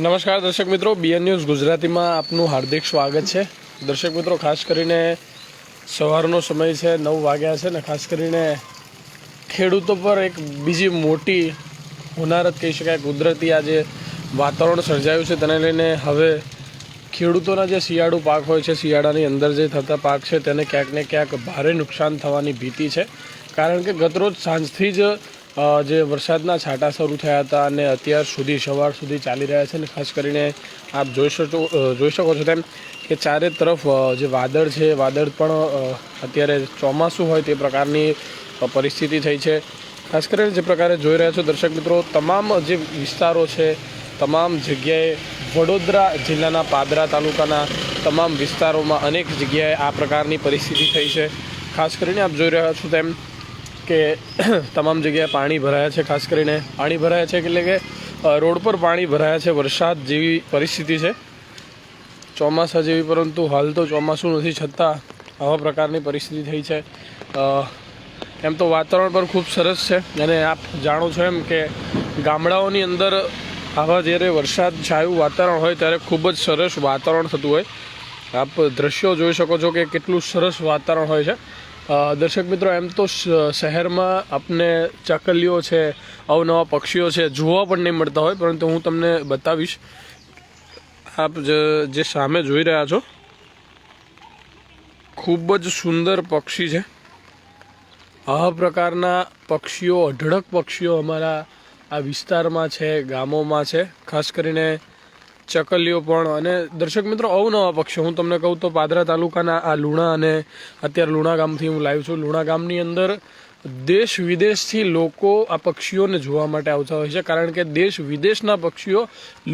નમસ્કાર દર્શક મિત્રો બીએન ન્યૂઝ ગુજરાતીમાં આપનું હાર્દિક સ્વાગત છે. દર્શક મિત્રો, ખાસ કરીને સવારનો સમય છે, નવ વાગ્યા છે ને ખાસ કરીને ખેડૂતો પર એક બીજી મોટી હોનારત કહી શકાય. કુદરતી આજે વાતાવરણ સર્જાયું છે, તેને લઈને હવે ખેડૂતોના જે શિયાળુ પાક હોય છે, શિયાળાની અંદર જે થતા પાક છે, તેને ક્યાંક ને ક્યાંક ભારે નુકસાન થવાની ભીતિ છે. કારણ કે ગતરોજ સાંજથી જ જે વરસાદના છાંટા શરૂ થયા હતા અને અત્યાર સુધી સવાર સુધી ચાલી રહ્યા છે અને ખાસ કરીને આપ જોઈ શકો જોઈ શકો છો તેમ કે ચારે તરફ જે વાદળ છે, વાદળ પણ અત્યારે ચોમાસું હોય તે પ્રકારની પરિસ્થિતિ થઈ છે. ખાસ કરીને જે પ્રકારે જોઈ રહ્યા છો દર્શક મિત્રો, તમામ જે વિસ્તારો છે, તમામ જગ્યાએ વડોદરા જિલ્લાના પાદરા તાલુકાના તમામ વિસ્તારોમાં અનેક જગ્યાએ આ પ્રકારની પરિસ્થિતિ થઈ છે. ખાસ કરીને આપ જોઈ રહ્યા છો તેમ કે તમામ જગ્યાએ પાણી ભરાયા છે, ખાસ કરીને પાણી ભરાયા છે એટલે કે રોડ પર પાણી ભરાયા છે, વરસાદ જેવી પરિસ્થિતિ છે. ચોમાસા જેવી, પરંતુ હાલ તો ચોમાસું નથી, છતાં આવા પ્રકારની પરિસ્થિતિ થઈ છે. એમ તો વાતાવરણ પણ ખૂબ સરસ છે અને આપ જાણો છો એમ કે ગામડાઓની અંદર આવા જ્યારે વરસાદ છાયું વાતાવરણ હોય ત્યારે ખૂબ જ સરસ વાતાવરણ થતું હોય. આપ દ્રશ્યો જોઈ શકો છો કે કેટલું સરસ વાતાવરણ હોય છે. દર્શક મિત્રો, એમ તો શહેરમાં આપને ચાકલીઓ છે, અવનવા પક્ષીઓ છે, જોવા પણ નહીં મળતા હોય, પરંતુ હું તમને બતાવીશ. આપ જે સામે જોઈ રહ્યા છો, ખૂબ જ સુંદર પક્ષી છે. આ પ્રકારના પક્ષીઓ, અઢળક પક્ષીઓ અમારા આ વિસ્તારમાં છે, ગામોમાં છે. ખાસ કરીને ચકલીઓ પણ. અને દર્શક મિત્રો અવનવા પક્ષીઓ હું તમને કહું તો પાદરા તાલુકાના આ લુણા અને અત્યારે લુણા ગામથી હું લાવ્યો છું. લુણા ગામની અંદર દેશ વિદેશથી લોકો આ પક્ષીઓને જોવા માટે આવતા હોય છે, કારણ કે દેશ વિદેશના પક્ષીઓ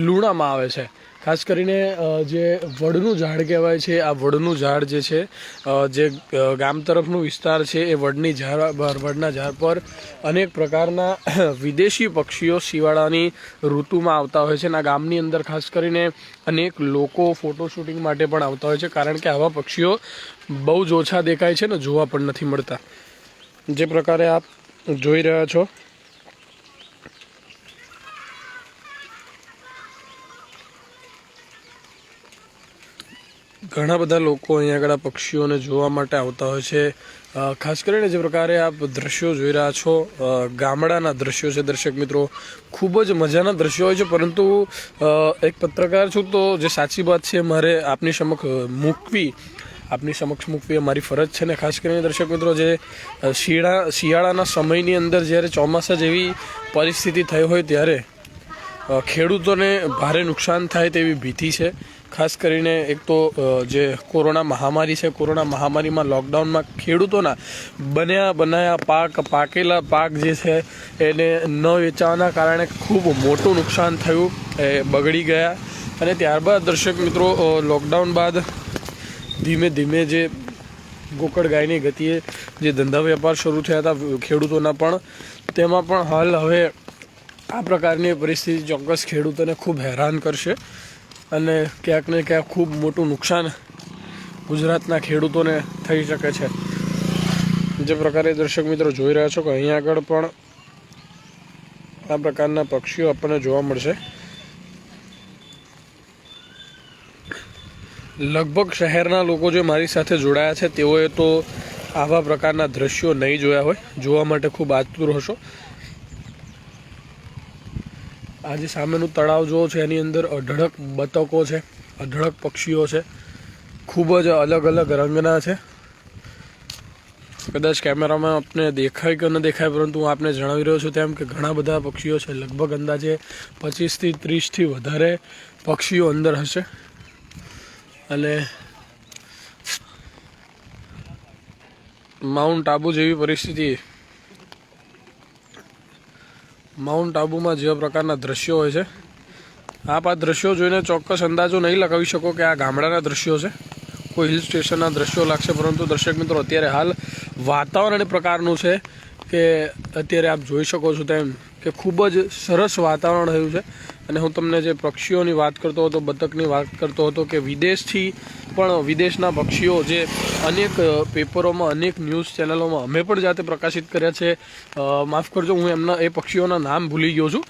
લુણામાં આવે છે. ખાસ કરીને જે વડનું ઝાડ કહેવાય છે, આ વડનું ઝાડ જે છે જે ગામ તરફનું વિસ્તાર છે, એ વડની ઝાડ વડના ઝાડ પર અનેક પ્રકારના વિદેશી પક્ષીઓ શિયાળાની ઋતુમાં આવતા હોય છે અને આ ગામની અંદર ખાસ કરીને અનેક લોકો ફોટો શૂટિંગ માટે પણ આવતા હોય છે, કારણ કે આવા પક્ષીઓ બહુ જ ઓછા દેખાય છે ને જોવા પણ નથી મળતા. જે પ્રકારે આપ જોઈ રહ્યા છો ઘણા બધા લોકો અહીંયા આગળ પક્ષીઓને જોવા માટે આવતા હોય છે. ખાસ કરીને જે પ્રકારે આપ દ્રશ્યો જોઈ રહ્યા છો ગામડાના દ્રશ્યો છે દર્શક મિત્રો. ખૂબ જ મજાના દ્રશ્યો હોય છે, પરંતુ એક પત્રકાર છું તો જે સાચી વાત છે, મારે આપની સમક્ષ મૂકવી, આપની સમક્ષ મૂકવી મારી ફરજ છે ને ખાસ કરીને દર્શક મિત્રો જે શિયાળા, શિયાળાના સમયની અંદર જ્યારે ચોમાસા જેવી પરિસ્થિતિ થઈ હોય ત્યારે ખેડૂતોને ભારે નુકસાન થાય તેવી ભીતિ છે. ખાસ કરીને એક તો જે કોરોના મહામારી છે, કોરોના મહામારીમાં લોકડાઉનમાં ખેડૂતોના બન્યા, બનાયા પાક, પાકેલા પાક જે છે, એને ન વેચાવાના કારણે ખૂબ મોટું નુકસાન થયું, એ બગડી ગયા. અને ત્યારબાદ દર્શક મિત્રો લોકડાઉન બાદ ધીમે ધીમે જે ગોકળ ગાયની ગતિએ જે ધંધા વેપાર શરૂ થયા હતા ખેડૂતોના પણ, તેમાં પણ હાલ હવે આ પ્રકારની પરિસ્થિતિ ચોક્કસ ખેડૂતોને ખૂબ હેરાન કરશે. અને ક્યાંક ને ક્યાંક ખૂબ મોટું નુકસાન ગુજરાતના ખેડૂતોને થઈ શકે છે. જે પ્રકારે દર્શક મિત્રો જોઈ રહ્યા છો કે અહીંયા આગળ પણ આ પ્રકારના પક્ષીઓ આપણને જોવા મળશે. લગભગ શહેરના લોકો જે મારી સાથે જોડાયા છે, તેઓએ તો આવા પ્રકારના દ્રશ્યો નહીં જોયા હોય. જોવા માટે ખૂબ આતુર હશો. આ જે સામેનું તળાવ જુઓ છે, એની અંદર અઢળક બતકો છે, અઢળક પક્ષીઓ છે, ખૂબ જ અલગ અલગ રંગના છે. કદાચ કેમેરામાં આપને દેખાય કે ન દેખાય, પરંતુ હું આપને જણાવી રહ્યો છું તેમ કે ઘણા બધા પક્ષીઓ છે. લગભગ અંદાજે પચીસથી ત્રીસથી વધારે પક્ષીઓ અંદર હશે. અને માઉન્ટ આબુ જેવી પરિસ્થિતિ માઉન્ટ આબુમાં જેવા પ્રકારના દ્રશ્યો હોય છે. આપ આ દ્રશ્યો જોઈને ચોક્કસ અંદાજો નહીં લગાવી શકો કે આ ગામડાના દ્રશ્યો છે. કોઈ હિલ સ્ટેશનના દ્રશ્યો લાગશે, પરંતુ દર્શક મિત્રો, અત્યારે હાલ વાતાવરણ પ્રકારનું છે કે અત્યારે આપ જોઈ શકો છો તેમ કે ખૂબ જ સરસ વાતાવરણ રહ્યું છે. અને હું તમને જે પક્ષીઓની વાત કરતો હતો, બતકની વાત કરતો હતો કે વિદેશથી પણ વિદેશના પક્ષીઓ જે અનેક પેપરોમાં, અનેક ન્યૂઝ ચેનલોમાં અમે પણ જાતે પ્રકાશિત કર્યા છે. માફ કરજો, હું એમના, એ પક્ષીઓના નામ ભૂલી ગયો છું.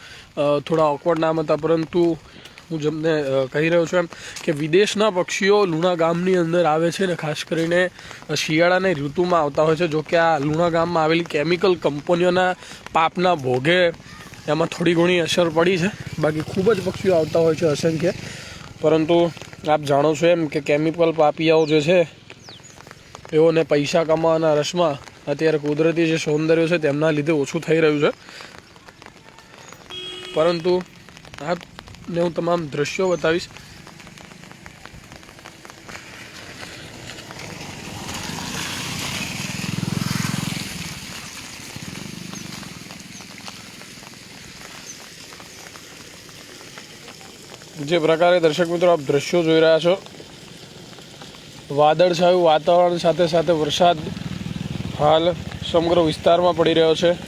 થોડા ઓકવર્ડ નામ હતા, પરંતુ હું જેમને કહી રહ્યો છું એમ કે વિદેશના પક્ષીઓ લુણા ગામની અંદર આવે છે ને ખાસ કરીને શિયાળાની ઋતુમાં આવતા હોય છે, જો કે આ લુણા ગામમાં આવેલી કેમિકલ કંપનીઓના પાપના ભોગે એમાં થોડી ઘણી અસર પડી છે. બાકી ખૂબ જ પક્ષીઓ આવતા હોય છે અસંખ્ય. પરંતુ આપ જાણો છો એમ કે કેમિકલ પાપિયાઓ જે છે, એઓને પૈસા કમાવાના રસમાં અત્યારે કુદરતી જે સૌંદર્ય છે તેમના લીધે ઓછું થઈ રહ્યું છે. પરંતુ આપને હું તમામ દ્રશ્યો બતાવીશ. જે પ્રકારે દર્શક મિત્રો આપ દ્રશ્યો જોઈ રહ્યા છો, વાદળછાયું વાતાવરણ સાથે સાથે વરસાદ હાલ સમગ્ર વિસ્તારમાં પડી રહ્યો છે.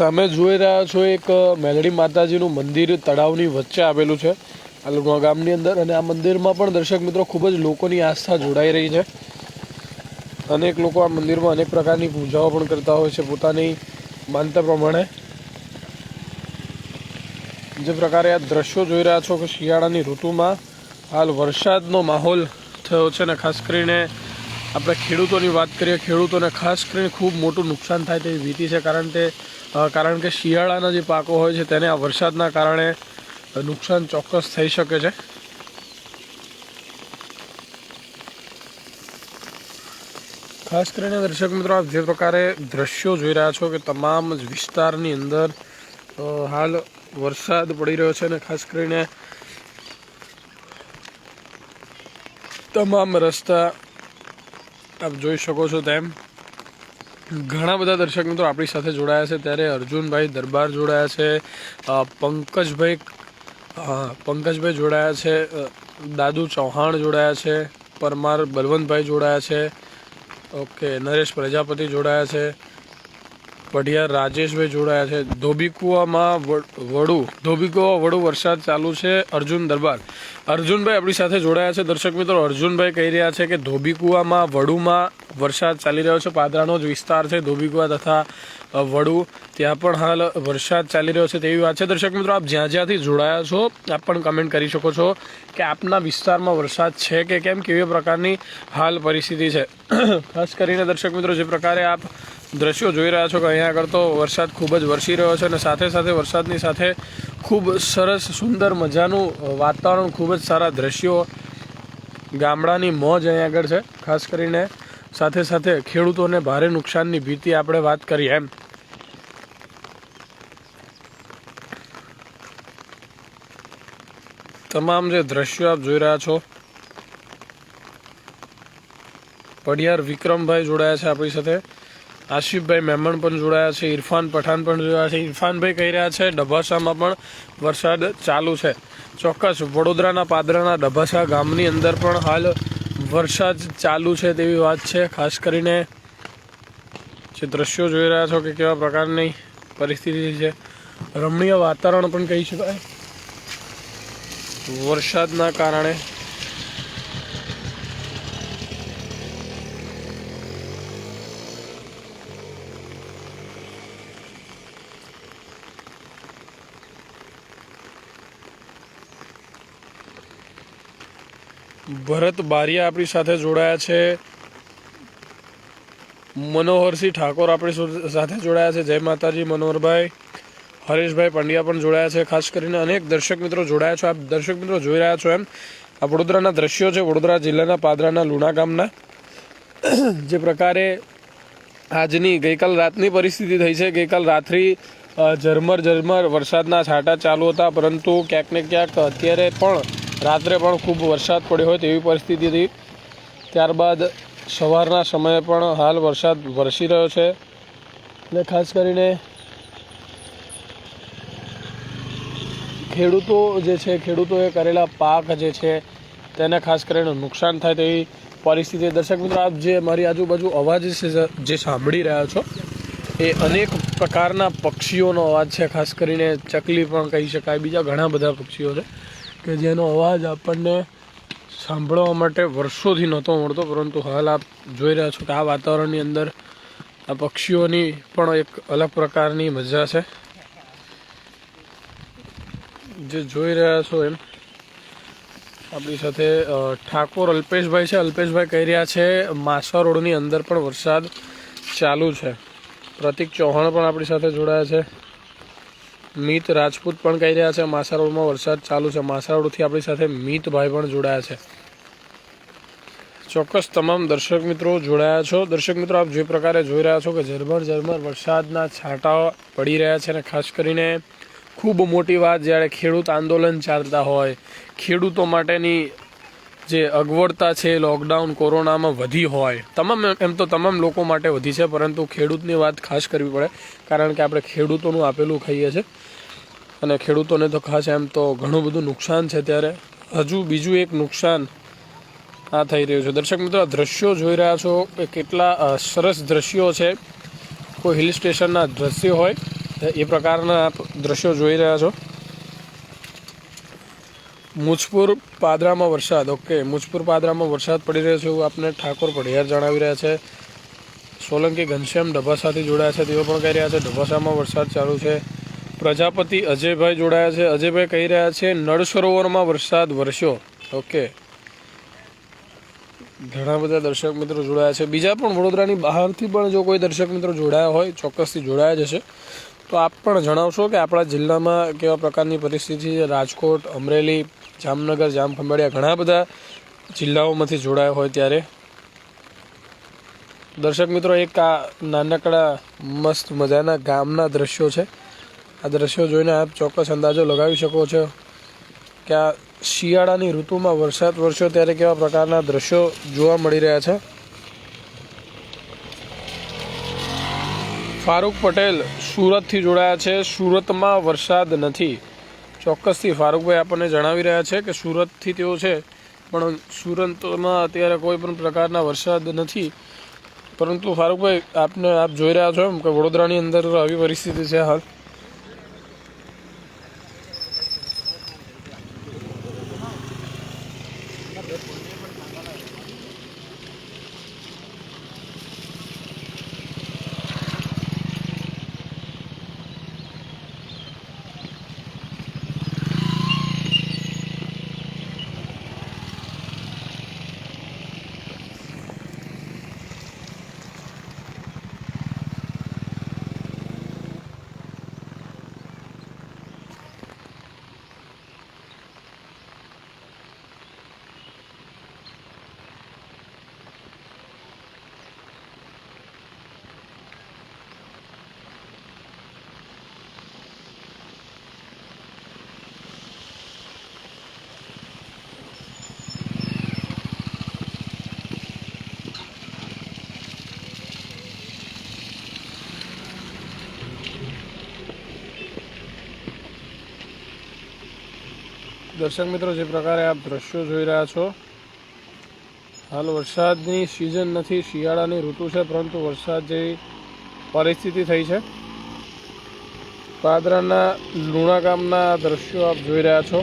સામે જોઈ રહ્યા છો એક મેલડી માતાજીનું મંદિર તળાવની વચ્ચે આવેલું છે આ લુણવા ગામની અંદર. અને આ મંદિરમાં પણ દર્શક મિત્રો ખૂબ જ લોકોની આસ્થા જોડાઈ રહી છે. અનેક લોકો આ મંદિરમાં અનેક પ્રકારની પૂજાઓ પણ કરતા હોય છે પોતાની માનતા પ્રમાણે. જે પ્રકારે આ દ્રશ્યો જોઈ રહ્યા છો કે શિયાળાની ઋતુમાં હાલ વરસાદનો માહોલ થયો છે ને ખાસ કરીને આપણે ખેડૂતોની વાત કરીએ, ખેડૂતોને ખાસ કરીને ખૂબ મોટું નુકસાન થાય તેવી ભીતિ છે, કારણ કે કારણ કે શિયાળાના જે પાકો હોય છે તેને આ વરસાદના કારણે નુકસાન ચોક્કસ થઈ શકે છે. ખાસ કરીને દર્શક મિત્રો, આપ જે પ્રકારે દ્રશ્યો જોઈ રહ્યા છો કે તમામ જ વિસ્તારની અંદર હાલ વરસાદ પડી રહ્યો છે અને ખાસ કરીને તમામ રસ્તા આપ જોઈ શકો છો તેમ. ઘણા બધા દર્શક મિત્રો આપણી સાથે જોડાયા છે. ત્યારે અર્જુનભાઈ દરબાર જોડાયા છે. પંકજભાઈ પંકજભાઈ જોડાયા છે. દાદુ ચૌહાણ જોડાયા છે. પરમાર બલવંતભાઈ જોડાયા છે. ઓકે, નરેશ પ્રજાપતિ જોડાયા છે. પઢિયાર રાજેશભાઈ જોડાયા છે. ધોબીકુવામાં વડુ ધોબીકુવા વડુ વરસાદ ચાલુ છે અર્જુન દરબાર. અર્જુનભાઈ આપણી સાથે જોડાયા છે. દર્શક મિત્રો, અર્જુનભાઈ કહી રહ્યા છે કે ધોબીકુવામાં વડુમાં વરસાદ ચાલી રહ્યો છે. પાદરાનો જ વિસ્તાર છે ધોબીકુવા તથા વડુ. ત્યાં પણ હાલ વરસાદ ચાલી રહ્યો છે તેવી વાત છે. દર્શક મિત્રો, આપ જ્યાં જ્યાંથી જોડાયા છો, આપ પણ કમેન્ટ કરી શકો છો કે આપના વિસ્તારમાં વરસાદ છે કે કેમ? કેવી પ્રકારની હાલ પરિસ્થિતિ છે? ખાસ કરીને દર્શક મિત્રો, જે પ્રકારે આપ દ્રશ્યો જોઈ રહ્યા છો કે અહીંયા આગળ તો વરસાદ ખૂબ જ વરસી રહ્યો છે અને સાથે સાથે વરસાદની સાથે ખૂબ સરસ સુંદર મજાનું વાતાવરણ, ખૂબ જ સારા દ્રશ્યો ગામડાની મોજ અહીંયા આગળ છે. ખાસ કરીને સાથે સાથે ખેડૂતોને ભારે નુકસાનની ભીતિ આપણે વાત કરીએ એમ. તમામ જે દ્રશ્યો આપ જોઈ રહ્યા છો, પડિયાર વિક્રમભાઈ જોડાયા છે આપણી સાથે. આશિફભાઈ મહેમાન પણ જોડાયા છે, ઇરફાન પઠાણ પણ જોડાયા છે. ઇરફાનભાઈ કહી રહ્યા છે, ડભાસામાં પણ વરસાદ ચાલુ છે. ચોક્કસ, વડોદરાના પાદરાના ડભાસા ગામની અંદર પણ હાલ વરસાદ ચાલુ છે તેવી વાત છે. ખાસ કરીને જે દ્રશ્યો જોઈ રહ્યા છો કે કેવા પ્રકારની પરિસ્થિતિ છે. રમણીય વાતાવરણ પણ કહી શકાય. વરસાદના કારણે ભરત બારિયા આપણી સાથે જોડાયા છે. મનોહરસિંહ ઠાકોર આપણી સાથે જોડાયા છે. જય માતાજી, મનોહરભાઈ. હરેશભાઈ પંડ્યા પણ જોડાયા છે. ખાસ કરીને અનેક દર્શક મિત્રો જોડાયા છો. આપ દર્શક મિત્રો જોઈ રહ્યા છો એમ. આ વડોદરાના દ્રશ્યો છે. વડોદરા જિલ્લાના પાદરાના લુણા ગામના. જે પ્રકારે આજની ગઈકાલ રાતની પરિસ્થિતિ થઈ છે. ગઈકાલ રાત્રિ ઝરમર ઝરમર વરસાદના છાંટા ચાલુ હતા. પરંતુ ક્યાંક ને ક્યાંક અત્યારે પણ રાત્રે પણ ખૂબ વરસાદ પડ્યો હોય તેવી પરિસ્થિતિ હતી. ત્યારબાદ સવારના સમયે પણ હાલ વરસાદ વરસી રહ્યો છે અને ખાસ કરીને ખેડૂતો જે છે, ખેડૂતોએ કરેલા પાક જે છે તેને ખાસ કરીને નુકસાન થાય તેવી પરિસ્થિતિ. દર્શક મિત્રો, આપ જે મારી આજુબાજુ અવાજ જે સાંભળી રહ્યા છો, એ અનેક પ્રકારના પક્ષીઓનો અવાજ છે. ખાસ કરીને ચકલી પણ કહી શકાય, બીજા ઘણા બધા પક્ષીઓ છે. કે જેનો અવાજ આપણને સાંભળવા માટે વર્ષોથી નહોતો મળતો, પરંતુ હાલ આપ જોઈ રહ્યા છો કે આ વાતાવરણની અંદર આ પક્ષીઓની પણ એક અલગ પ્રકારની મજા છે. જે જોઈ રહ્યા છો એમ, આપણી સાથે ઠાકોર અલ્પેશભાઈ છે. અલ્પેશભાઈ કહી રહ્યા છે, માસા રોડની અંદર પણ વરસાદ ચાલુ છે. પ્રતિક ચૌહાણ પણ આપણી સાથે જોડાયા છે. મિત રાજપૂત પણ કહી રહ્યા છે માસા રોડમાં વરસાદ ચાલુ છે. માસા આપણી સાથે મિતભાઈ પણ જોડાયા છે. ચોક્કસ તમામ દર્શક મિત્રો જોડાયા છો. દર્શક મિત્રો, આપ જે પ્રકારે જોઈ રહ્યા છો કે ઝરમર ઝરમર વરસાદના છાંટા પડી રહ્યા છે અને ખાસ કરીને ખૂબ મોટી વાત જ્યારે ખેડૂત આંદોલન ચાલતા હોય, ખેડૂતો માટેની જે અગવડતા છે, લોકડાઉન કોરોનામાં વધી હોય, તમામ એમ તો તમામ લોકો માટે વધી છે, પરંતુ ખેડૂતની વાત ખાસ કરવી પડે, કારણ કે આપણે ખેડૂતોનું આપેલું ખાઈએ છીએ. અને ખેડૂતોને તો ખાસ એમ તો ઘણું બધું નુકસાન છે ત્યારે. હજુ બીજું એક નુકસાન આ થઈ રહ્યું છે. દર્શક મિત્રો દ્રશ્યો જોઈ રહ્યા છો કે કેટલા સરસ દ્રશ્યો છે. કોઈ હિલ સ્ટેશનના દ્રશ્યો હોય એ પ્રકારના દ્રશ્યો જોઈ રહ્યા છો. મુજપુર પાદરામાં વરસાદ. ઓકે, મુજપુર પાદરામાં વરસાદ પડી રહ્યો છે એવું આપને ઠાકોર પઢિયાર જણાવી રહ્યા છે. સોલંકી ઘનશ્યામ ડભાસાથી જોડાયા છે. તેઓ પણ કહી રહ્યા છે ડભાસામાં વરસાદ ચાલુ છે. પ્રજાપતિ અજયભાઈ જોડાયા છે. અજયભાઈ કહી રહ્યા છે, નળ સરોવરમાં વરસાદ વરસ્યો. ઓકે ઘણા બધા દર્શક મિત્રો જોડાયા છે. બીજા પણ વડોદરાની બહારથી પણ જો કોઈ દર્શક મિત્રો જોડાયા હોય, ચોક્કસથી જોડાયા જશે તો આપ પણ જણાવશો કે આપણા જિલ્લામાં કેવા પ્રકારની પરિસ્થિતિ છે? રાજકોટ, અમરેલી, જામનગર, જામખંભાળિયા, ઘણા બધા જિલ્લાઓમાંથી જોડાયા હોય ત્યારે. દર્શક મિત્રો, એક આ નાનકડા મસ્ત મજાના ગામના દ્રશ્યો છે. આ દ્રશ્યો જોઈને આપ ચોક્કસ અંદાજો લગાવી શકો છો કે આ શિયાળાની ઋતુમાં વરસાદ વરસ્યો ત્યારે કેવા પ્રકારના દ્રશ્યો જોવા મળી રહ્યા છે? ફારૂક પટેલ સુરતથી જોડાયા છે. સુરતમાં વરસાદ નથી. ચોક્કસથી ફારૂકભાઈ આપણને જણાવી રહ્યા છે કે સુરતથી તેઓ છે, પણ સુરતમાં અત્યારે કોઈ પણ પ્રકારના વરસાદ નથી. પરંતુ ફારૂકભાઈ, આપને આપ જોઈ રહ્યા છો એમ કે વડોદરાની અંદર આવી પરિસ્થિતિ છે હાલ. દર્શક મિત્રો, જે પ્રકારે આપ દ્રશ્યો જોઈ રહ્યા છો, હાલ વરસાદની સિઝન નથી, શિયાળાની ઋતુ છે, પરંતુ વરસાદ જેવી પરિસ્થિતિ થઈ છે. પાદરાના લુણા ગામના દ્રશ્યો આપ જોઈ રહ્યા છો.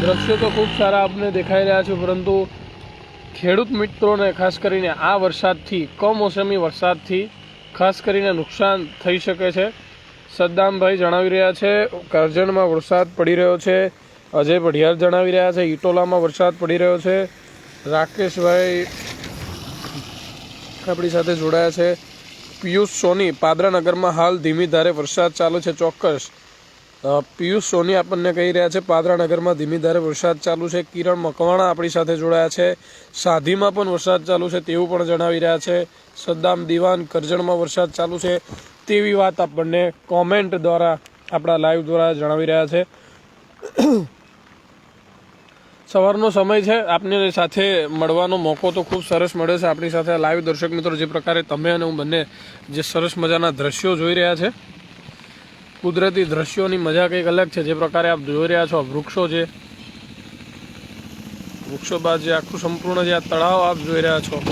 દ્રશ્યો તો ખૂબ સારા આપને દેખાઈ રહ્યા છે, પરંતુ ખેડૂત મિત્રોને ખાસ કરીને આ વરસાદથી, કમોસમી વરસાદથી ખાસ કરીને નુકસાન થઈ શકે છે. સદ્દામભાઈ જણાવી રહ્યા છે, કરજણમાં વરસાદ પડી રહ્યો છે, અજય પઢિયાર જણાવી રહ્યા છે ઇટોલામાં વરસાદ પડી રહ્યો છે, રાકેશભાઈ આપણી સાથે જોડાયા છે, પિયુષ સોની પાદરાનગરમાં હાલ ધીમી ધારે વરસાદ ચાલુ છે ચોક્કસ. પિયુષ સોની આપણને કહી રહ્યા છે, પાદરાનગરમાં ધીમી ધારે વરસાદ ચાલુ છે, કિરણ મકવાણા આપણી સાથે જોડાયા છે, સાધીમાં પણ વરસાદ ચાલુ છે તેવું પણ જણાવી રહ્યા છે, સદ્દામ દિવાન કરજણમાં વરસાદ ચાલુ છે તેવી વાત આપણને કોમેન્ટ દ્વારા આપણા લાઈવ દ્વારા જણાવી રહ્યા છે. સવારનો સમય છે. આપની સાથે મળવાનો મોકો તો ખૂબ સરસ મળ્યો છે. આપણી સાથે લાઈવ દર્શક મિત્રો જે પ્રકારે તમે અને હું બંને જે સરસ મજાના દ્રશ્યો જોઈ રહ્યા છે. કુદરતી દ્રશ્યોની મજા કંઈક અલગ છે. જે પ્રકારે આપ જોઈ રહ્યા છો વૃક્ષો છે. વૃક્ષો બાદ જે આખું સંપૂર્ણ જે આ તળાવ આપ જોઈ રહ્યા છો.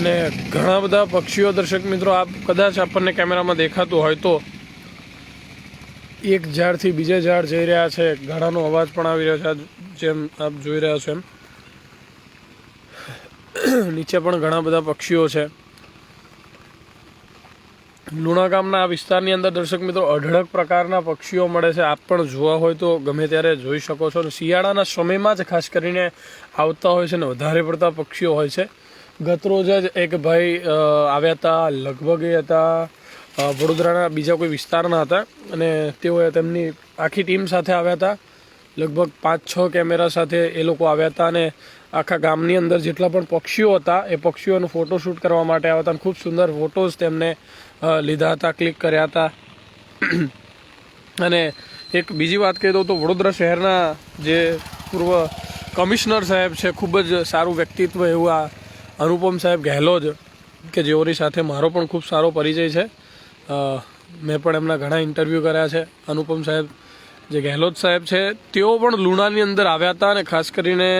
અને ઘણા બધા પક્ષીઓ દર્શક મિત્રો, આપ કદાચ આપણને કેમેરામાં દેખાતું હોય તો. એક ઝાડથી બીજે ઝાડ જઈ રહ્યા છે. ગાડાનો અવાજ પણ આવી રહ્યો છે, જેમ આપ જોઈ રહ્યા છો એમ. નીચે પણ ઘણા બધા પક્ષીઓ છે. લુણા ગામના આ વિસ્તારની અંદર દર્શક મિત્રો, અઢળક પ્રકારના પક્ષીઓ મળે છે. આપ પણ જોવા હોય તો ગમે ત્યારે જોઈ શકો છો. અને શિયાળાના સમયમાં જ ખાસ કરીને આવતા હોય છે ને વધારે પડતા પક્ષીઓ હોય છે. ગતરોજ જ એક ભાઈ આવ્યા હતા, લગભગ એ હતા વડોદરાના બીજા કોઈ વિસ્તારના હતા અને તેઓએ તેમની આખી ટીમ સાથે આવ્યા હતા. લગભગ પાંચ છ કેમેરા સાથે એ લોકો આવ્યા હતા અને આખા ગામની અંદર જેટલા પણ પક્ષીઓ હતા, એ પક્ષીઓનું ફોટોશૂટ કરવા માટે આવ્યા હતા અને ખૂબ સુંદર ફોટોઝ તેમને લીધા હતા, ક્લિક કર્યા હતા. અને એક બીજી વાત કહી દઉં તો વડોદરા શહેરના જે પૂર્વ કમિશનર સાહેબ છે, ખૂબ જ સારું વ્યક્તિત્વ એવું આ અનુપમ સાહેબ ગહેલોજ કે જેઓની સાથે મારો પણ ખૂબ સારો પરિચય છે. મેં પણ એમના ઘણા ઇન્ટરવ્યૂ કર્યા છે. અનુપમ સાહેબ જે ગહેલોત સાહેબ છે, તેઓ પણ લુણાની અંદર આવ્યા હતા અને ખાસ કરીને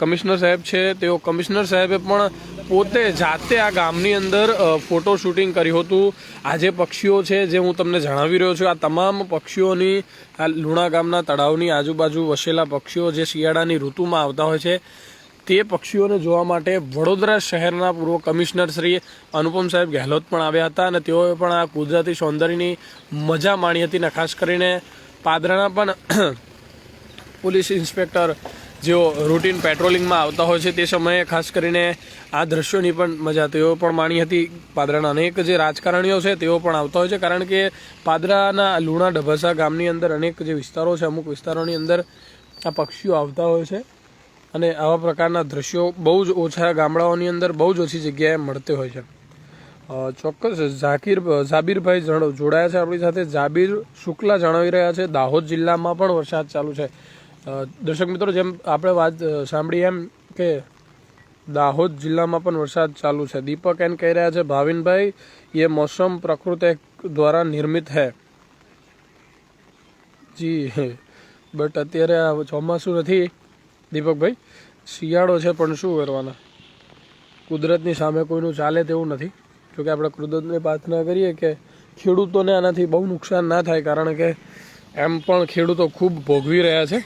કમિશનર સાહેબ છે. તેઓ કમિશનર સાહેબે પણ પોતે જાતે આ ગામની અંદર ફોટો શૂટિંગ કર્યું હતું. આ જે પક્ષીઓ છે જે હું તમને જણાવી રહ્યો છું, આ તમામ પક્ષીઓની, આ લુણા ગામના તળાવની આજુબાજુ વસેલા પક્ષીઓ જે શિયાળાની ઋતુમાં આવતા હોય છે તે પક્ષીઓને જોવા માટે વડોદરા શહેરના પૂર્વ કમિશનર શ્રી અનુપમ સાહેબ ગેહલોત પણ આવ્યા હતા અને તેઓએ પણ આ કુદરતી સૌંદર્યની મજા માણી હતી અને ખાસ કરીને પાદરાના પણ પોલીસ ઇન્સ્પેક્ટર જેઓ રૂટીન પેટ્રોલિંગમાં આવતા હોય છે તે સમયે ખાસ કરીને આ દ્રશ્યોની પણ મજા તેઓ પણ માણી હતી. પાદરાના અનેક જે રાજકારણીઓ છે તેઓ પણ આવતા હોય છે કારણ કે પાદરાના લુણા ડભસા ગામની અંદર અનેક જે વિસ્તારો છે, અમુક વિસ્તારોની અંદર આ પક્ષીઓ આવતા હોય છે. અને આવા પ્રકારના દ્રશ્યો બહુ જ ઓછા ગામડાઓની અંદર બહુ જ ઓછી જગ્યાએ મળતી હોય છે. ચોક્કસ ઝાકીર, ઝાબીરભાઈ જોડાયા છે આપણી સાથે. ઝાબીર શુક્લા જણાવી રહ્યા છે. દાહોદ જિલ્લામાં પણ વરસાદ ચાલુ છે. દર્શક મિત્રો, જેમ આપણે વાત સાંભળી એમ કે દાહોદ જિલ્લામાં પણ વરસાદ ચાલુ છે. દીપક એન કહી રહ્યા છે, ભાવિનભાઈ એ મોસમ પ્રકૃતિ દ્વારા નિર્મિત હૈ. જી બટ અત્યારે ચોમાસું નથી. દીપકભાઈ? શિયાળો છે, પણ શું કરવાના? કુદરતની સામે કોઈનું ચાલે તેવું નથી. જોકે આપણે કુદરતને પ્રાર્થના કરીએ કે ખેડૂતોને આનાથી બહુ નુકસાન ના થાય, કારણ કે એમ પણ ખેડૂતો ખૂબ ભોગવી રહ્યા છે.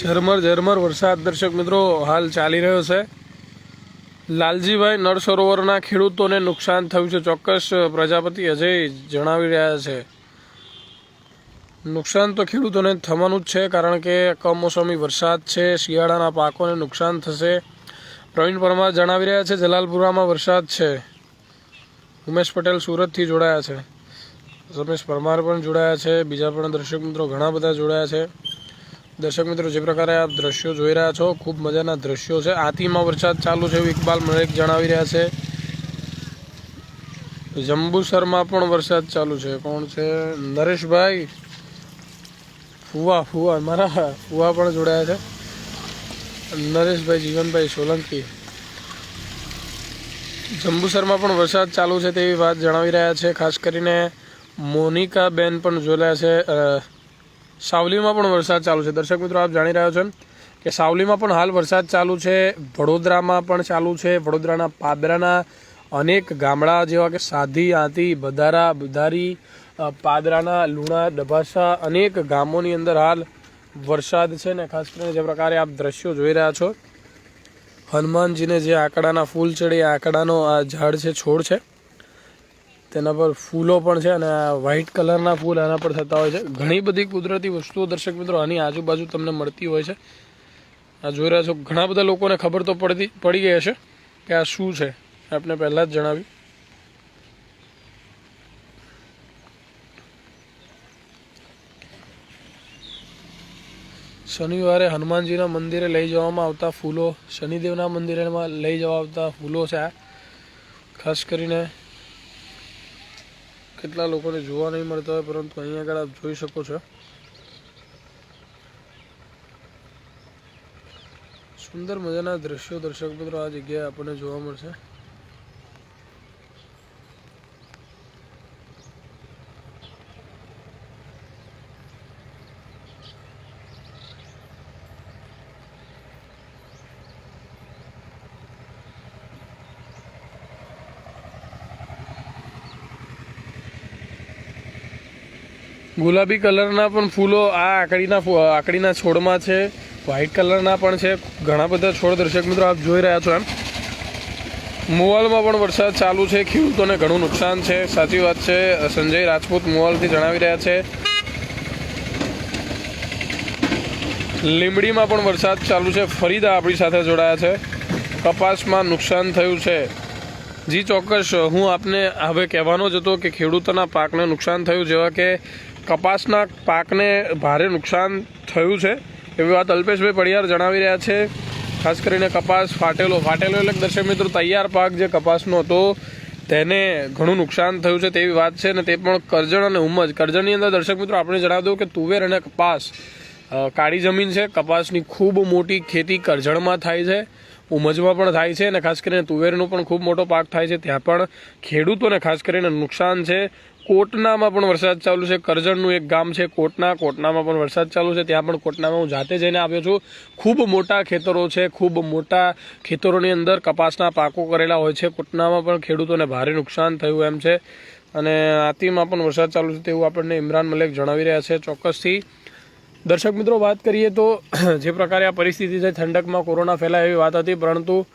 ઝરમર ઝરમર વરસાદ, દર્શક મિત્રો, હાલ ચાલી રહ્યો છે. લાલજીભાઈ નળ સરોવરના ખેડૂતોને નુકસાન થયું છે. ચોક્કસ પ્રજાપતિ અજય જણાવી રહ્યા છે. નુકસાન તો ખેડૂતોને થવાનું જ છે, કારણ કે કમોસમી વરસાદ છે, શિયાળાના પાકોને નુકસાન થશે. પ્રવીણ પરમાર જણાવી રહ્યા છે, જલાલપુરામાં વરસાદ છે. ઉમેશ પટેલ સુરતથી જોડાયા છે. રમેશ પરમાર પણ જોડાયા છે. બીજા પણ દર્શક મિત્રો ઘણા બધા જોડાયા છે. દર્શક મિત્રો, જે પ્રકારે આપ દ્રશ્યો જોઈ રહ્યા છો, ખૂબ મજાના દ્રશ્યો છે. આતીમાં વરસાદ ચાલુ છે એવું ઇકબાલ મલેક જણાવી રહ્યા છે. જંબુસરમાં પણ વરસાદ ચાલુ છે. કોણ છે? નરેશભાઈ. ફુવા ફુવા, મારા ફુવા પણ જોડાયા છે. નરેશભાઈ, જીવનભાઈ સોલંકી. જંબુસરમાં પણ વરસાદ ચાલુ છે તેવી વાત જણાવી રહ્યા છે. ખાસ કરીને મોનિકાબેન પણ જોડાયા છે. સાવલીમાં પણ વરસાદ ચાલુ છે. દર્શક મિત્રો, આપ જાણી રહ્યા છો કે સાવલીમાં પણ હાલ વરસાદ ચાલુ છે. વડોદરામાં પણ ચાલુ છે. વડોદરાના પાદરાના અનેક ગામડા જેવા કે સાધી, આંતી બધારા બધારી પાદરાના લુણા, ડભાસા અનેક ગામોની અંદર હાલ વરસાદ છે ને ખાસ કરીને જે પ્રકારે આપ દ્રશ્યો જોઈ રહ્યા છો. હનુમાનજીને જે આંકડાના ફૂલ ચડે આંકડાનો આ ઝાડ છે, છોડ છે. તેના પર ફૂલો પણ છે અને આ વ્હાઇટ કલરના ફૂલ આના પર થતા હોય છે. ઘણી બધી કુદરતી વસ્તુઓ દર્શક મિત્રો આની આજુબાજુ તમને મળતી હોય છે. આ જોઈ રહ્યા છો, ઘણા બધા લોકોને ખબર તો પડતી, પડી ગઈ હશે કે આ શું છે. આપણે પહેલાં જ જણાવ્યું. શનિવારે હનુમાનજીના મંદિરે લઈ જવામાં આવતા ફૂલો, શનિદેવના મંદિરેમાં લઈ જવા આવતા ફૂલો છે આ. ખાસ કરીને કેટલા લોકોને જોવા નહીં મળતા હોય, પરંતુ અહીંયા આગળ આપ જોઈ શકો છો. સુંદર મજાના દ્રશ્યો દર્શક મિત્રો, આ જગ્યાએ આપણને જોવા મળશે. ગુલાબી કલરના પણ ફૂલો આ આકડીના આકડીના છોડમાં છે. વ્હાઇટ કલરના પણ છે. ઘણા બધા છોડ દર્શક મિત્રો આપ જોઈ રહ્યા છો એમ. મોવાલમાં પણ વરસાદ ચાલુ છે. ખેડૂતોને ઘણું નુકસાન છે. સાચી વાત છે. સંજય રાજપૂત મોવાલથી જણાવી રહ્યા છે. લીંબડીમાં પણ વરસાદ ચાલુ છે. ફરીદા આપણી સાથે જોડાયા છે. કપાસમાં નુકસાન થયું છે. જી ચોક્કસ, હું આપને હવે કહેવાનો જ હતો કે ખેડૂતોના પાકને નુકસાન થયું, જેવા કે કપાસના પાકને ભારે નુકસાન થયું છે. એવી વાત અલ્પેશભાઈ પડિયાર જણાવી રહ્યા છે. ખાસ કરીને કપાસ ફાટેલો ફાટેલો એટલે દર્શક મિત્રો, તૈયાર પાક જે કપાસનો હતો, તેને ઘણું નુકસાન થયું છે તેવી વાત છે ને તે પણ કરજણ અને ઉમજ. કરજણની અંદર દર્શક મિત્રો, આપણે જણાવી દઉં કે તુવેર અને કપાસ કાળી જમીન છે. કપાસની ખૂબ મોટી ખેતી કરજણમાં થાય છે, ઉમજમાં પણ થાય છે અને ખાસ કરીને તુવેરનો પણ ખૂબ મોટો પાક થાય છે. ત્યાં પણ ખેડૂતોને ખાસ કરીને નુકસાન છે. કોટનામાં પણ વરસાદ ચાલુ છે. કરજણનું એક ગામ છે, કોટના. કોટનામાં પણ વરસાદ ચાલુ છે. ત્યાં પણ કોટનામાં હું જાતે જઈને આવ્યો છું. ખૂબ મોટા ખેતરો છે, ખૂબ મોટા ખેતરોની અંદર કપાસના પાકો કરેલા હોય છે. કોટનામાં પણ ખેડૂતોને ભારે નુકસાન થયું એમ છે. અને આતિમાં પણ વરસાદ ચાલુ છે તેવું આપણને ઇમરાન મલેક જણાવી રહ્યા છે ચોક્કસથી. દર્શક મિત્રો, વાત કરીએ તો જે પ્રકારે આ પરિસ્થિતિ છે, ઠંડકમાં કોરોના ફેલાય એવી વાત હતી, પરંતુ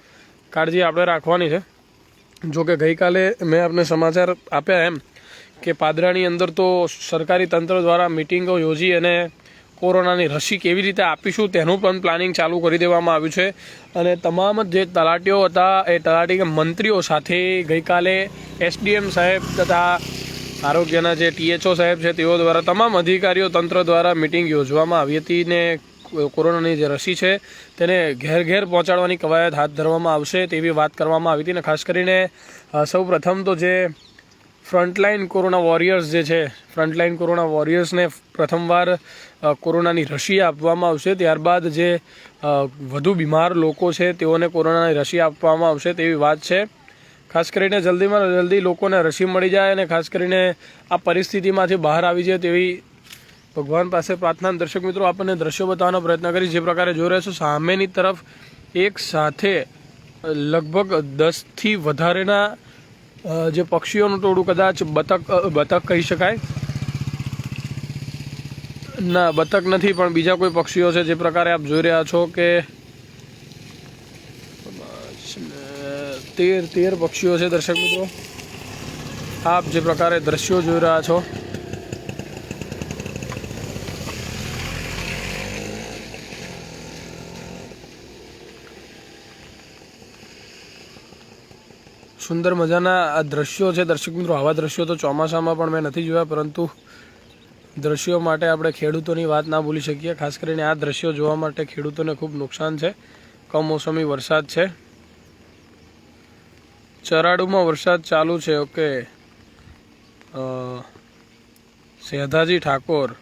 કાળજી આપણે રાખવાની છે. જો કે ગઈકાલે મેં આપને સમાચાર આપ્યા એમ કે પાદરાની અંદર તો સરકારી તંત્ર દ્વારા મિટિંગો યોજી અને કોરોનાની રસી કેવી રીતે આપીશું તેનું પણ પ્લાનિંગ ચાલુ કરી દેવામાં આવ્યું છે. અને તમામ જે તલાટીઓ હતા, એ તલાટી મંત્રીઓ સાથે ગઈકાલે એસડીએમ સાહેબ તથા આરોગ્યના જે ટીએચઓ સાહેબ છે, તેઓ દ્વારા તમામ અધિકારીઓ તંત્ર દ્વારા મિટિંગ યોજવામાં આવી હતી ને કોરોનાની જે રસી છે, તેને ઘેર ઘેર પહોંચાડવાની કવાયત હાથ ધરવામાં આવશે તેવી વાત કરવામાં આવી હતી ને ખાસ કરીને સૌ પ્રથમ તો જે ફ્રન્ટલાઇન કોરોના વોરિયર્સ જે છે ફ્રન્ટલાઇન કોરોના વોરિયર્સને પ્રથમવાર કોરોનાની રસી આપવામાં આવશે. ત્યારબાદ જે વધુ બીમાર લોકો છે, તેઓને કોરોનાની રસી આપવામાં આવશે તેવી વાત છે. ખાસ કરીને જલ્દીમાં જલ્દી લોકોને રસી મળી જાય અને ખાસ કરીને આ પરિસ્થિતિમાંથી બહાર આવી જાય તેવી ભગવાન પાસે પ્રાર્થના દર્શક મિત્રો, આપણને દ્રશ્યો બતાવવાનો પ્રયત્ન કરી જે પ્રકારે જોઈ રહ્યા છો, સામેની તરફ એક સાથે લગભગ દસથી વધારેના જે પક્ષીઓનું ટોળું કદાચ બતક બતક કહી શકાય. ના, બતક નથી, પણ બીજા કોઈ પક્ષીઓ છે જે પ્રકારે આપ જોઈ રહ્યા છો કે, તેર તેર પક્ષીઓ છે દર્શક મિત્રો. આપ જે પ્રકારે દ્રશ્યો જોઈ રહ્યા છો. સુંદર મજાના આ દ્રશ્યો છે. દર્શક મિત્રો, આવા દ્રશ્યો તો ચોમાસામાં પણ મેં નથી જોયા, પરંતુ દ્રશ્યો માટે આપણે ખેડૂતોની વાત ના ભૂલી શકીએ. ખાસ કરીને આ દ્રશ્યો જોવા માટે ખેડૂતોને ખૂબ નુકસાન છે. કમોસમી વરસાદ છે. ચરાડુમાં વરસાદ ચાલુ છે. ઓકે. સેધાજી ઠાકોર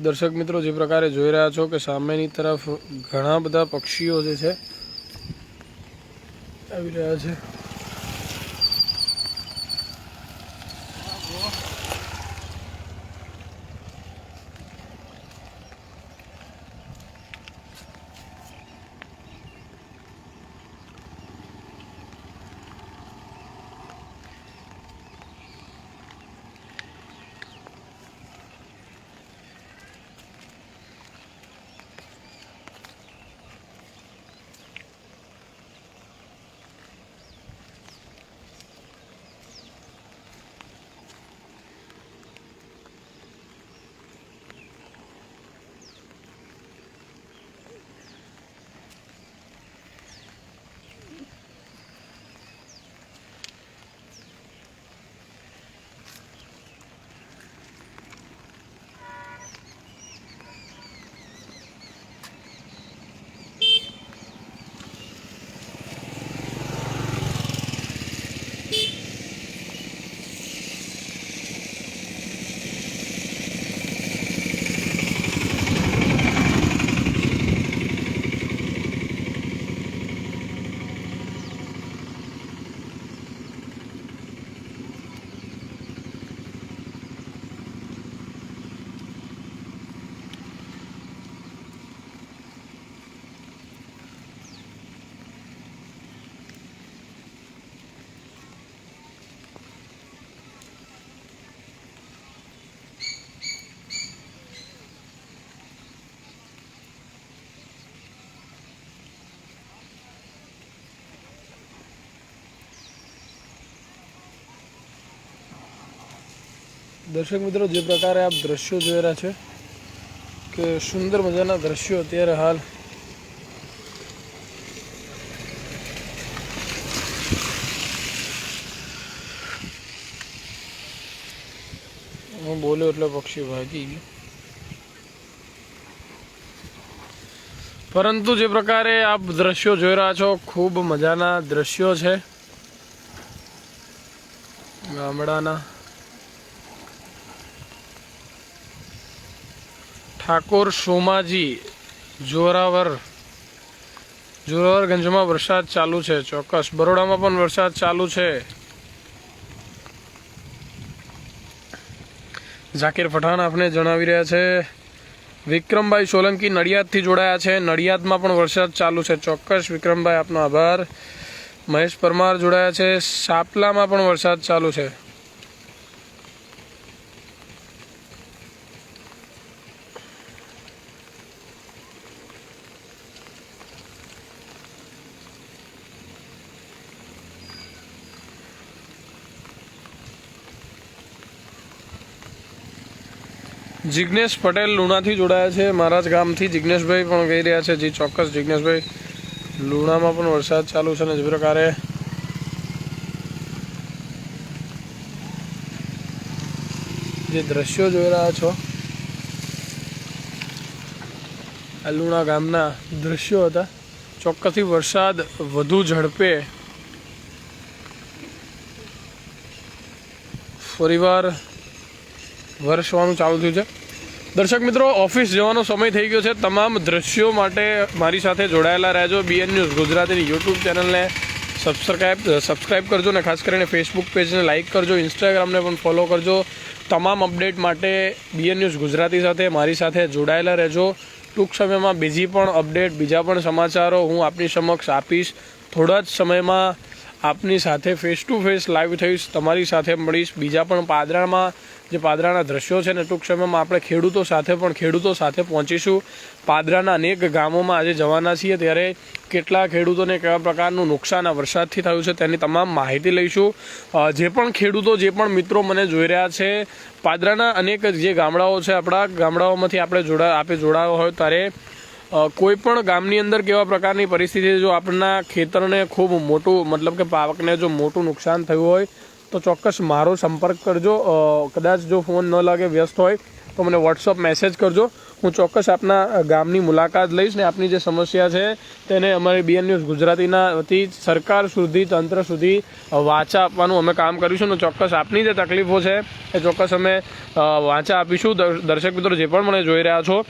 દર્શક મિત્રો, જે પ્રકારે જોઈ રહ્યા છો કે સામેની તરફ ઘણા બધા પક્ષીઓ જે છે, આવી રહ્યા છે. દર્શક મિત્રો, જે પ્રકારે આપ દ્રશ્યો જોઈ રહ્યા છે કે સુંદર મજાના દ્રશ્યો અત્યારે હાલ હું બોલ્યો એટલે પક્ષી ભાગી ગયું. પરંતુ જે પ્રકારે આપ દ્રશ્યો જોઈ રહ્યા છો, ખૂબ મજાના દ્રશ્યો છે ગામડાના. ઠાકોર સોમાજી, જોરાવર. જોરાવરગંજમાં વરસાદ ચાલુ છે. ચોક્કસ. બરોડામાં પણ વરસાદ ચાલુ છે. ઝાકીર પઠાણ આપને જણાવી રહ્યા છે. વિક્રમભાઈ સોલંકી નડિયાદથી જોડાયા છે. નડિયાદમાં પણ વરસાદ ચાલુ છે. ચોક્કસ વિક્રમભાઈ આપનો આભાર. મહેશ પરમાર જોડાયા છે. સાપલામાં પણ વરસાદ ચાલુ છે. જિજ્ઞેશ પટેલ લુણાથી જોડાયા છે મહારાજ ગામથી. જિજ્ઞેશભાઈ પણ કહી રહ્યા છે, જી, ચોક્કસ જિજ્ઞેશભાઈ લુણામાં પણ વરસાદ ચાલુ છે ને જે પ્રકારે જે દ્રશ્યો જોઈ રહ્યા છો, આ લુણા ગામના દ્રશ્યો હતા. ચોક્કસથી વરસાદ વધુ ઝડપે ફરીવાર વરસવાનું ચાલુ થયું છે. દર્શક મિત્રો, ઓફિસ જવાનો સમય થઈ ગયો છે. તમામ દ્રશ્યો માટે મારી સાથે જોડાયેલા રહેજો. બીએન ન્યૂઝ ગુજરાતીની યુટ્યુબ ચેનલને સબસ્ક્રાઈબ સબસ્ક્રાઈબ કરજો ને ખાસ કરીને ફેસબુક પેજને લાઇક કરજો. ઇન્સ્ટાગ્રામને પણ ફોલો કરજો. તમામ અપડેટ માટે બીએન ન્યૂઝ ગુજરાતી સાથે મારી સાથે જોડાયેલા રહેજો. ટૂંક સમયમાં બીજી પણ અપડેટ બીજા પણ સમાચારો હું આપની સમક્ષ આપીશ. થોડા જ સમયમાં આપની સાથે ફેસ ટુ ફેસ લાઈવ થઈશ. તમારી સાથે મળીશ. બીજા પણ પાદરામાં જે પાદરાના દ્રશ્યો છે ને, ટૂંક સમયમાં આપણે ખેડૂતો સાથે પણ ખેડૂતો સાથે પહોંચીશું. પાદરાના અનેક ગામોમાં આજે જવાના છીએ, ત્યારે કેટલા ખેડૂતોને કેવા પ્રકારનું નુકસાન આ વરસાદથી થયું છે તેની તમામ માહિતી લઈશું. જે પણ ખેડૂતો, જે પણ મિત્રો મને જોઈ રહ્યા છે, પાદરાના અનેક જે ગામડાઓ છે, આપણા ગામડાઓમાંથી આપણે જોડા, આપે જોડાયો હોય ત્યારે કોઈ પણ ગામની અંદર કેવા પ્રકારની પરિસ્થિતિ જો આપણા ખેતરને ખૂબ મોટું, મતલબ કે પાકને જો મોટું નુકસાન થયું હોય તો ચોક્કસ મારો સંપર્ક કરજો. કદાચ જો ફોન ન લાગે, વ્યસ્ત હોય, તો મને વોટ્સઅપ મેસેજ કરજો. હું ચોક્કસ આપના ગામની મુલાકાત લઈશ ને આપની જે સમસ્યા છે તેને અમારી બીએન ન્યૂઝ ગુજરાતીના વતી સરકાર સુધી, તંત્ર સુધી વાચા આપવાનું અમે કામ કરીશું ને ચોક્કસ આપની જે તકલીફો છે એ ચોક્કસ અમે વાંચા આપીશું. દર- દર્શક મિત્રો જે પણ મને જોઈ રહ્યા છો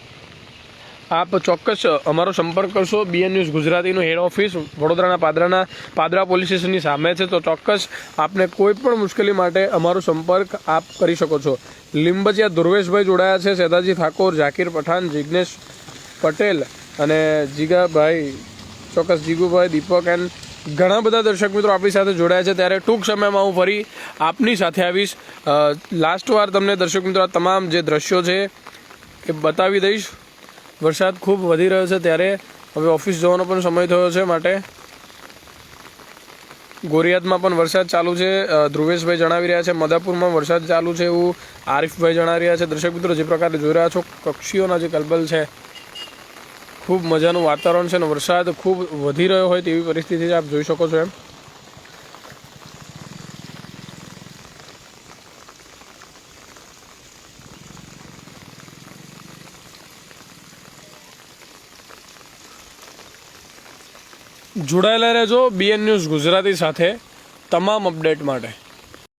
આપ ચોક્કસ અમારો સંપર્ક કરશો. બીએન ન્યૂઝ ગુજરાતીનું હેડ ઓફિસ વડોદરાના પાદરાના, પાદરા પોલીસ સ્ટેશનની સામે છે. તો ચોક્કસ આપને કોઈ પણ મુશ્કેલી માટે અમારો સંપર્ક આપ કરી શકો છો. લીંબચિયા ધ્રુવેશભાઈ જોડાયા છે. સેદાજી ઠાકોર, ઝાકીર પઠાણ જિજ્ઞેશ પટેલ અને જીગાભાઈ, ચોક્કસ જીગુભાઈ, દીપક એન્ડ ઘણા બધા દર્શક મિત્રો આપણી સાથે જોડાયા છે. ત્યારે ટૂંક સમયમાં હું ફરી આપની સાથે આવીશ. લાસ્ટ વાર તમને દર્શક મિત્રો આ તમામ જે દ્રશ્યો છે એ બતાવી દઈશ. વરસાદ ખૂબ વધી રહ્યો છે ત્યારે હવે ઓફિસ જવાનો પણ સમય થયો છે માટે. ગોરિયાદમાં પણ વરસાદ ચાલુ છે. ધ્રુવેશભાઈ જણાવી રહ્યા છે મદાપુરમાં વરસાદ ચાલુ છે એવું આરિફભાઈ જણાવી રહ્યા છે. દર્શક મિત્રો, જે પ્રકારે જોઈ રહ્યા છો પક્ષીઓના જે કલબલ છે, ખૂબ મજાનું વાતાવરણ છે અને વરસાદ ખૂબ વધી રહ્યો હોય તેવી પરિસ્થિતિ આપ જોઈ શકો છો એમ. જોડાયેલા રહેજો બીએન ન્યૂઝ ગુજરાતી સાથે તમામ અપડેટ માટે.